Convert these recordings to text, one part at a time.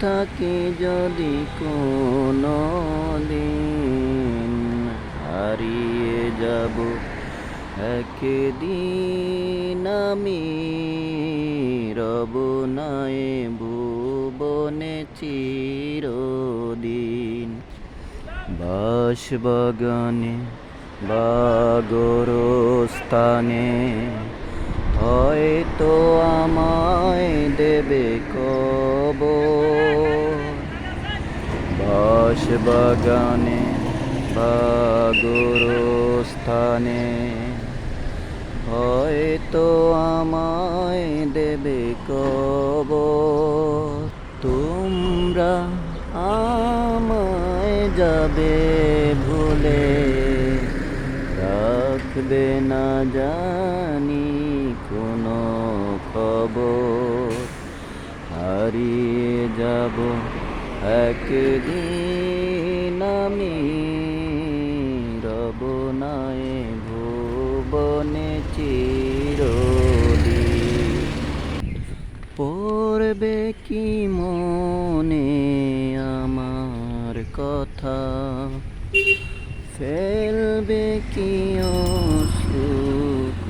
থাকি যদি কোনো দিন হারিয়ে যাব। একদিন আমি রব নাই ভুবনে চিরদিন বাসবাগানে বাগরস্থানে হয়তো আমায় দেবে কব বাস বাগানে বাসবাগানে বাগরস্থানে হয়তো আমায় দেবে কব তোমরা আমায় যাবে ভুলে, রাখবে না জানি কোনো খবর। হারিয়ে যাব একদিন আমি। রব নাই ভুবনে চিরদিন। পড়বে কি মনে আমার কথা? ফেলবে কি কোনো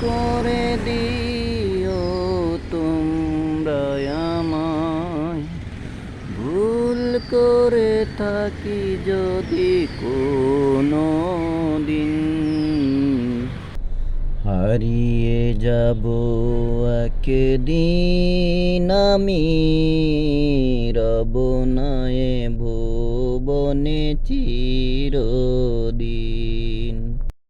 করে দিও তোমরা আমায়। ভুল করে থাকি যদি কোনো দিন। হারিয়ে যাব একদিন আমি, রব নয় ভুবনে চিরদিন।